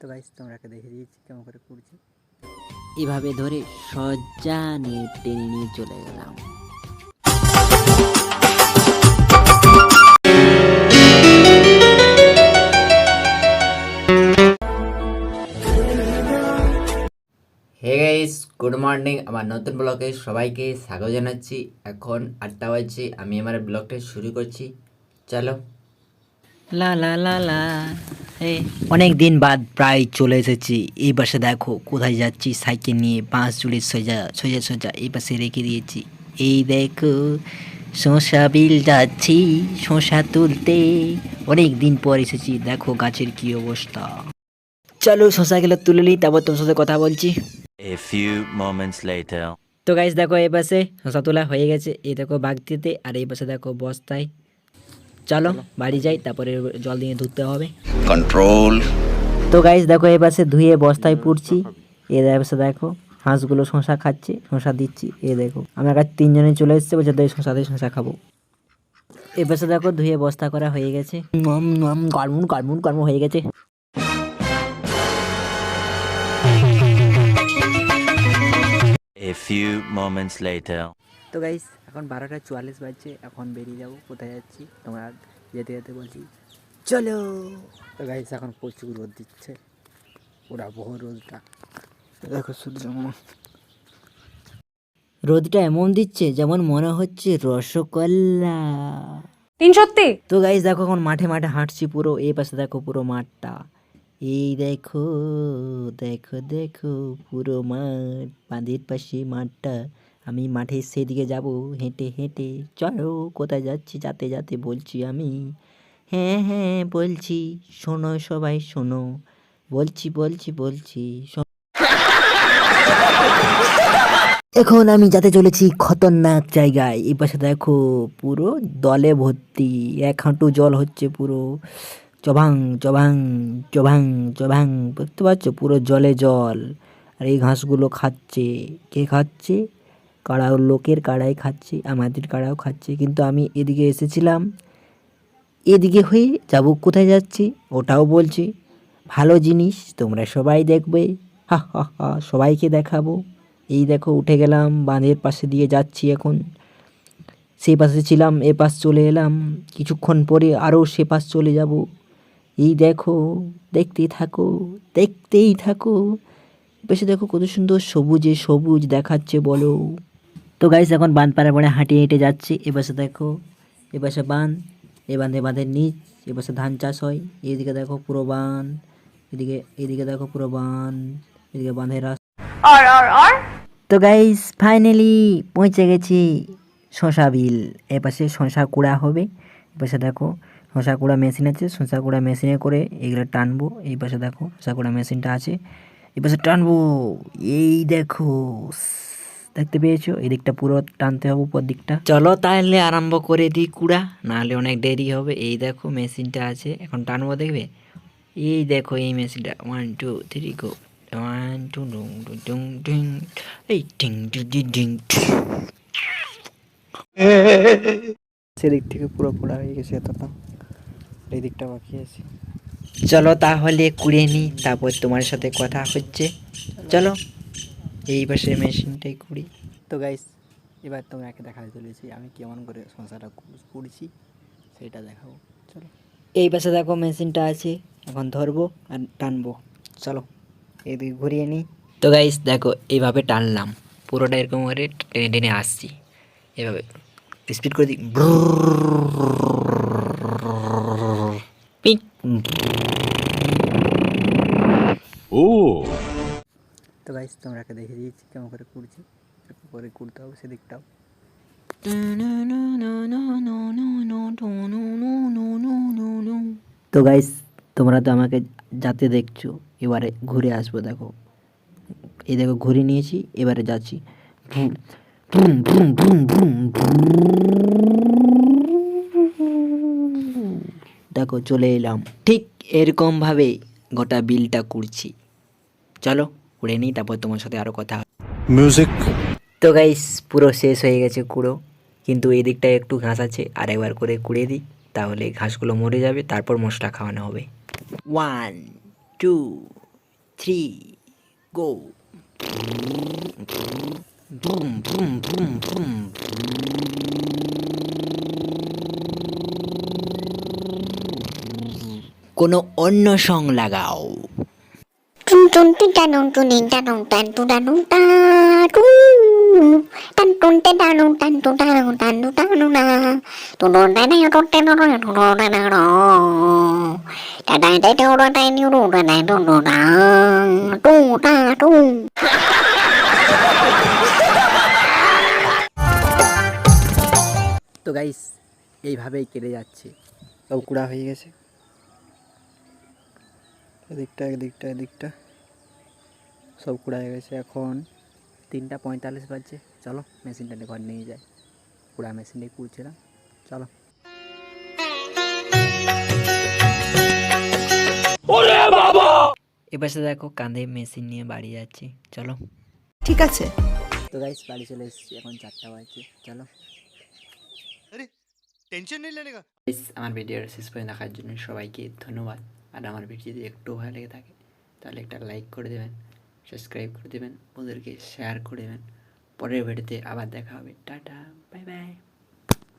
তো গাইস তোমরাকে দেখে দিয়েছি কেমন করে করছি। এভাবে ধরে সজ্জা নিয়ে টেনে নিয়ে চলে গেলাম। হে গাইস গুড মর্নিং আমার নতুন ব্লগে সবাইকে স্বাগত জানাচ্ছি। এখন আটটা বাজছে আমি আমার ব্লগটা শুরু করছি। চলো। লা লা লা লা। অনেক দিন বাদ প্রায় চলে এসেছি। এই পাশে দেখো কোথায় যাচ্ছি সাইকেল নিয়ে পাঁচ চুড়ি সোজা সোজা সোজা এই পাশে রেখে দিয়েছি। এই দেখো শশা বিল যাচ্ছি শশা তুলতে। অনেক দিন পর এসেছি দেখো গাছের কি অবস্থা। চলো শশা গেলে তুলে নিই তারপর তোমার সাথে কথা বলছি। A few moments later. তো গাইস দেখো এই পাশে শশা তোলা হয়ে গেছে এই দেখো বাগতিতে আর এই পাশে দেখো বস্তায়। চলো বাড়ি যাই তারপরে জল দিয়ে ধুতে হবে। কন্ট্রোল তো গাইস দেখো এই পাশে ধুয়ে বস্তায় পুড়ছি। এ পাশে দেখো হাঁসগুলো শশা খাচ্ছে শশা দিচ্ছি এ দেখো। আমার কাছে তিনজনে চলে এসেছে বলছে তাই শশা দিয়ে শশা খাব। এ পাশে দেখো ধুয়ে বস্তা করা হয়ে গেছে। কারমুন কারমুন কারমুন হয়ে গেছে। A few moments later. তো গাইস এখন বারোটা চুয়াল্লিশ বাজছে এখন বেরিয়ে যাব। কোথায় যাচ্ছি? তোমরা যেতে যেতে বলছি চলো! তো গাইস এখন প্রচুর রোদ দিচ্ছে। ওরা বহু রোদটা। দেখো সূর্য রোদটা এমন দিচ্ছে যেমন মনে হচ্ছে রসগোল্লা। তিন সত্যি? তো গাইস দেখো এখন মাঠে মাঠে হাঁটছি পুরো এই পাশে দেখো পুরো মাঠটা। এই দেখো দেখো দেখো পুরো মাঠ বাঁধের পাশে মাঠটা। আমি মাঠের সেদিকে যাব, হেঁটে হেঁটে। চলো, কোথায় যাচ্ছি? যাতে যাতে বলছি আমি। হ্যাঁ হ্যাঁ বলছি। শোনো সবাই, শোনো। বলছি বলছি বলছি। এখন আমি যাতে চলেছি খতরনাক জায়গায়। এই পাশে দেখো পুরো দলে ভর্তি। এক হাঁটু জল হচ্ছে পুরো। চভাং চভাং চভাং চভাং বুঝতে পারছ পুরো জলে জল। আর এই ঘাসগুলো খাচ্ছে। কে খাচ্ছে? কাড়া লোকের কাড়াই খাচ্ছে, আমাদের কাড়াও খাচ্ছে। কিন্তু আমি এদিকে এসেছিলাম। এদিকে হয়ে যাব, কোথায় যাচ্ছি? ওটাও বলছি, ভালো জিনিস, তোমরা সবাই দেখবে। হা হা হা, সবাইকে দেখাবো। এই দেখো, উঠে গেলাম, বাঁধের পাশে দিয়ে যাচ্ছি এখন। সে পাশে ছিলাম, এ পাশ চলে এলাম। কিছুক্ষণ পরে আরও সে পাশ চলে যাব। এই দেখো, দেখতেই থাকো দেখতেই থাকো। বেশি দেখো কত সুন্দর সবুজে সবুজ দেখাচ্ছে, বলো। তো গাইস এখন বাঁধ পাড়া পড়ে হাঁটে হেঁটে যাচ্ছি। এ পাশে দেখো এ পাশে বাঁধ এ বাঁধে বাঁধের নিচ এ পাশে ধান চাষ হয়। এইদিকে দেখো পুরো বাঁধ এদিকে এদিকে দেখো পুরো বাঁধ এদিকে বাঁধের রাস্তা। তো গাইস ফাইনালি পৌঁছে গেছি শশা বিল। এপাশে শশা কুড়া হবে। এপাশে দেখো শশা কুড়া মেশিন আছে। শশা কুড়া মেশিনে করে এগুলো টানবো। এই পাশে দেখো শশা কুড়া মেশিনটা আছে। এই পাশে টানবো। এই দেখো। দেখতে পেয়েছ? এই দিকটা পুরো টানতে হবে উপর দিকটা। চলো তাহলে আরম্ভ করে দিই কুড়া নাহলে অনেক দেরি হবে। এই দেখো মেশিনটা আছে এখন টানবো দেখবে? এই দেখো এই মেশিনটা one two three go one two ডুং ডুং ডুং ডুং এই ডিং ডু ডি ডিং সেদিক থেকে পুরো পোড়া হয়ে গেছে এতটা। এই দিকটা বাকি আছে। চলো তাহলে কুড়িয়ে নিই তারপর তোমার সাথে কথা হচ্ছে। চলো। এই পাশে মেশিনটাই কুড়ি তো গাইস এবার তোমাকে দেখাতে চলেছি আমি কেমন করে সংসারটা করছি সেটা দেখাবো। চলো। এই পাশে দেখো মেশিনটা আছে এখন ধরবো আর টানবো। চলো এদিকে ঘুরিয়ে নিই। তো গাইস দেখো এইভাবে টানলাম। পুরোটা এরকম করে টেনে টেনে আসছি। এভাবে স্পিড করে দিই। পিক। তো গাইস তোমরাকে দেখে দিয়েছি কেমন করে করছি এরকম করে করতে হবে সেদিকটাও। তো গাইস তোমরা তো আমাকে যাতে দেখছ, এবারে ঘুরে আসব দেখো। এই দেখো, ঘুরে নিয়েছি, এবারে যাচ্ছি। দেখো, চলে এলাম। ঠিক এরকম ভাবে গোটা বিলটা কুড়ছি। চলো। কুড়ে নিই তারপর তোমার সাথে আরও কথা music. তো গাইস পুরো শেষ হয়ে গেছে কুড়ো। কিন্তু এই দিকটায় একটু ঘাস আছে আর একবার করে কুড়ে দিই তাহলে ঘাসগুলো মরে যাবে তারপর মশলা খাওয়ানো হবে। ওয়ান টু থ্রি গো কোনো অন্য সং লাগাও। Tu ta nung na tu nung ta nung tu te nung tu nung ta nung ta ta te tu ta ta ni ru ta ta tu tu ta tu ta tu তো guys এইভাবেই কেটে যাচ্ছে সব কুড়া হয়ে গেছে এদিকটা এদিকটা এদিকটা সব কুড়ায় গেছে। এখন তিনটা পঁয়তাল্লিশ বাজছে। চলো মেশিনটা ঘর নিয়ে যাই। কুড়া মেশিনটাই কুড়ছিলাম। চলো। এবার সে দেখো কাঁধে মেশিন নিয়ে বাড়ি যাচ্ছি। চলো। ঠিক আছে। তো গাইস বাড়ি চলে এসেছি। এখন চারটা বাজছে। চলো। টেনশন আমার ভিডিওর শেষ পর্যন্ত দেখার জন্য সবাইকে ধন্যবাদ। আর আমার ভিডিও যদি একটু ভালো লেগে থাকে তাহলে একটা লাইক করে দেবেন। সাবস্ক্রাইব করে দেবেন, ওদেরকে শেয়ার করে দেবেন। পরের ভিডিওতে আবার দেখা হবে। Tata bye bye